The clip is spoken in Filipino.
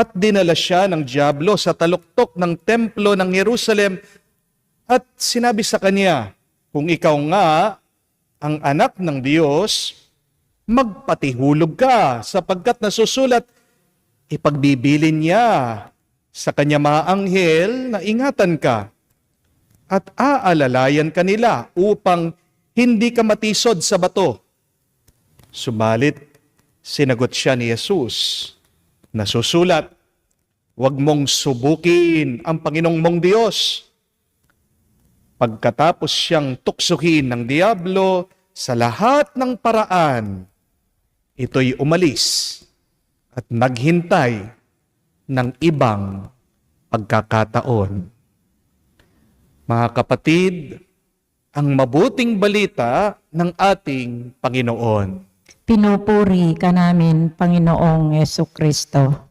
At dinala siya ng Diablo sa taluktok ng templo ng Jerusalem at sinabi sa kanya, kung ikaw nga ang anak ng Diyos, magpatihulog ka sapagkat nasusulat, ipagbibilin niya sa kanya mga anghel na ingatan ka at aalalayan kanila upang hindi ka matisod sa bato. Subalit, sinagot siya ni Jesus, nasusulat, huwag mong subukin ang Panginoong mong Diyos. Pagkatapos siyang tuksuhin ng Diablo sa lahat ng paraan, ito'y umalis at naghintay ng ibang pagkakataon. Mga kapatid, ang mabuting balita ng ating Panginoon. Pinupuri ka namin, Panginoong Yeso Kristo.